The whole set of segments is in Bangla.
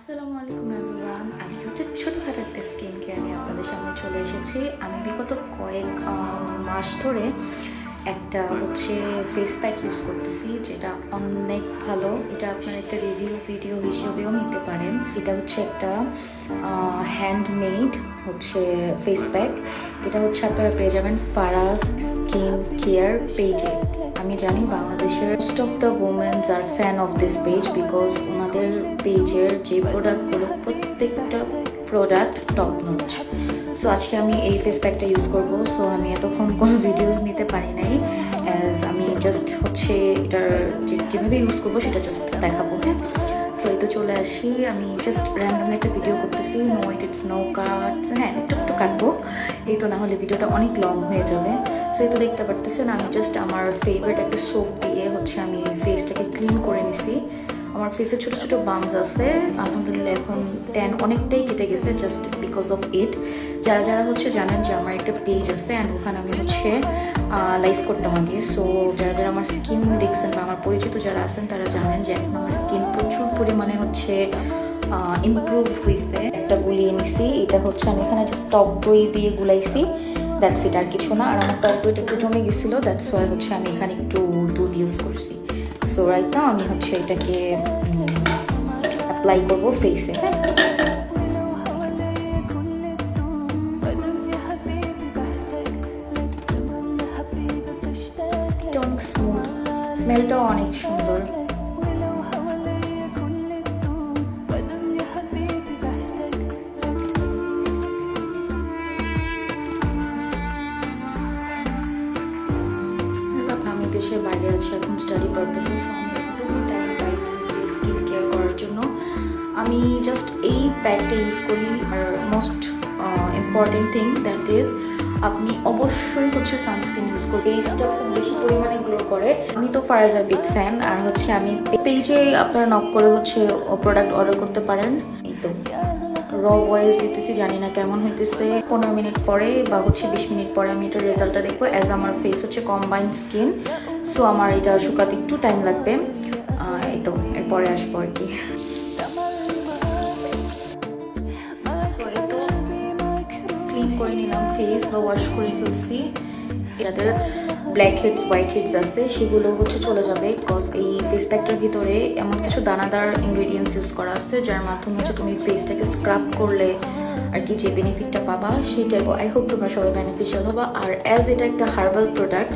আসসালামু আলাইকুম এভরিওয়ান। আজকে হচ্ছে ছোটোখাটো একটা স্কিন কেয়ার নিয়ে আপনাদের সামনে চলে এসেছি। আমি বিগত কয়েক মাস ধরে একটা হচ্ছে ফেস প্যাক ইউজ করতেছি, যেটা অনেক ভালো। এটা আপনার একটা রিভিউ ভিডিও হিসেবেও নিতে পারেন। এটা হচ্ছে একটা হ্যান্ডমেড হচ্ছে ফেস প্যাক এটা হচ্ছে আপনারা পেয়ে যাবেন ফারাস স্কিন কেয়ার পেজে আমি জানি বাংলাদেশের most of the women are fan of this page because ওনাদের পেজের যে প্রোডাক্টগুলো প্রত্যেকটা প্রোডাক্ট টপ নোচ সো আজকে আমি এই ফেস প্যাকটা ইউজ করব। সো আমি এতক্ষণ কোনো ভিডিওস নিতে পারি নাই। অ্যাজ আমি জাস্ট হচ্ছে এটার যেভাবে ইউজ করব সেটা জাস্ট দেখাবো হ্যাঁ? সো এই তো চলে আসি। আমি জাস্ট র্যান্ডামলি একটা ভিডিও করতেছি। No it it's no cut হ্যাঁ একটু একটু কাটবো। এই তো না হলে ভিডিওটা অনেক লং হয়ে যাবে। তো দেখতে পারতেছেন, আমি জাস্ট আমার ফেভারিট একটা সোপ দিয়ে হচ্ছে আমি ফেসটাকে ক্লিন করে নিছি। আমার ফেসে ছোট ছোট বামস আছে, আলহামদুলিল্লাহ এখন ট্যান অনেকটাই কেটে গেছে জাস্ট বিকজ অফ ইট যারা যারা হচ্ছে জানেন যে আমার একটা পেজ আছে অ্যান্ড ওখানে আমি হচ্ছে লাইভ করতাম আগে। সো যারা যারা আমার স্কিন দেখছেন বা আমার পরিচিত যারা আছেন, তারা জানেন যে এখন আমার স্কিন প্রচুর পরিমাণে হচ্ছে ইমপ্রুভ হয়েছে একটা গুলিয়ে নিছি, এটা হচ্ছে আমি এখানে জাস্ট টক দই দিয়ে গুলাইছি। দ্যাটস ইট আর কিছু না। আর আমার টক দইটা একটু জমে গেছিল দ্যাটস ওয়াই হচ্ছে আমি এখানে একটু দুধ ইউজ করছি। সো রাইট না আমি হচ্ছে এটাকে অ্যাপ্লাই করব ফেসে হ্যাঁ? স্মেলটাও অনেক সুন্দর। দেশের বাইরে আছি এখন স্টাডি পারপাসে স্কিন কেয়ার করার জন্য। আমি জাস্ট এই প্যাকটা ইউজ করি আর most important thing that is আপনি অবশ্যই হচ্ছে সানস্ক্রিন ইউজ করবেন ফেসটা খুব বেশি পরিমাণে গ্লো করে। আমি তো ফারাজার বিগ ফ্যান আর হচ্ছে আমি পেজে আপনারা নক করে হচ্ছে প্রোডাক্ট অর্ডার করতে পারেন। এই তো। র ভয়েস দিতেছি, জানি না কেমন হইতেছে। পনেরো মিনিট পরে বা হচ্ছে বিশ মিনিট পরে আমি এটার রেজাল্টটা দেখব অ্যাজ আমার ফেস হচ্ছে কম্বাইন স্কিন সো আমার এটা শুকাতে একটু টাইম লাগবে। এই তো, এরপরে আসব আর কি। ক্লিন করে নিলাম ফেস বা ওয়াশ করে ফেলছি। যাদের ব্ল্যাক হেডস হোয়াইট হেডস আছে, সেগুলো হচ্ছে চলে যাবে বিকজ এই প্যাকটার ভিতরে এমন কিছু দানাদার ইনগ্রেডিয়েন্টস ইউজ করা আছে, যার মাধ্যমে হচ্ছে তুমি ফেসটাকে স্ক্রাব করলে আর কি যে বেনিফিটটা পাবা সেটাই আই হোপ তোমরা সবাই বেনিফিশিয়াল হবা। আর অ্যাজ এটা একটা হার্বাল প্রোডাক্ট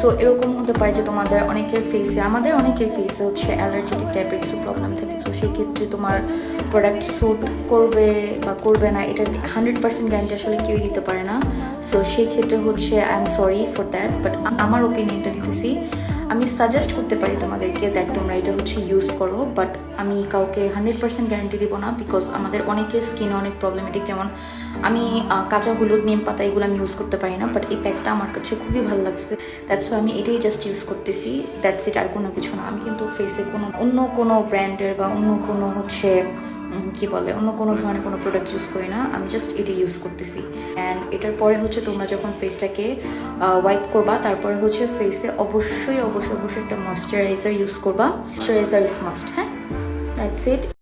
সো এরকম হতে পারে যে তোমাদের অনেকের ফেসে আমাদের অনেকের ফেসে হচ্ছে অ্যালার্জেটিক টাইপের কিছু প্রবলেম থাকে সো সেই ক্ষেত্রে তোমার প্রোডাক্ট স্যুট করবে বা করবে না, এটা হান্ড্রেড পার্সেন্ট গ্যারান্টি আসলে কেউই দিতে পারে না। সো সেই ক্ষেত্রে হচ্ছে I am sorry for that but আমার ওপিনিয়নটা দিতেছি। আমি সাজেস্ট করতে পারি তোমাদেরকে দেখ তোমরা এটা হচ্ছে ইউজ করো বাট আমি কাউকে হান্ড্রেড পার্সেন্ট গ্যারান্টি দিব না বিকজ আমাদের অনেকের স্কিনে অনেক প্রবলেমেটিক যেমন আমি কাঁচা হলুদ, নিম পাতা এগুলো আমি ইউজ করতে পারি না বাট এই প্যাকটা আমার কাছে খুবই ভালো লাগছে। দ্যাটস আমি এটাই জাস্ট ইউজ করতেছি দ্যাটস ইট আর কোনো কিছু না। আমি কিন্তু ফেসে কোনো, অন্য কোনো ব্র্যান্ডের বা অন্য কোনো হচ্ছে কি বলে, অন্য কোনো ধরনের কোনো প্রোডাক্ট ইউজ করি না, আমি জাস্ট এটি ইউজ করতেছি। অ্যান্ড এটার পরে হচ্ছে তোমরা যখন ফেসটাকে ওয়াইপ করবা, তারপরে হচ্ছে ফেসে অবশ্যই অবশ্যই অবশ্যই একটা ময়শ্চারাইজার ইউজ করবা। ময়শ্চারাইজার ইজ মাস্ট হ্যাঁ? That's it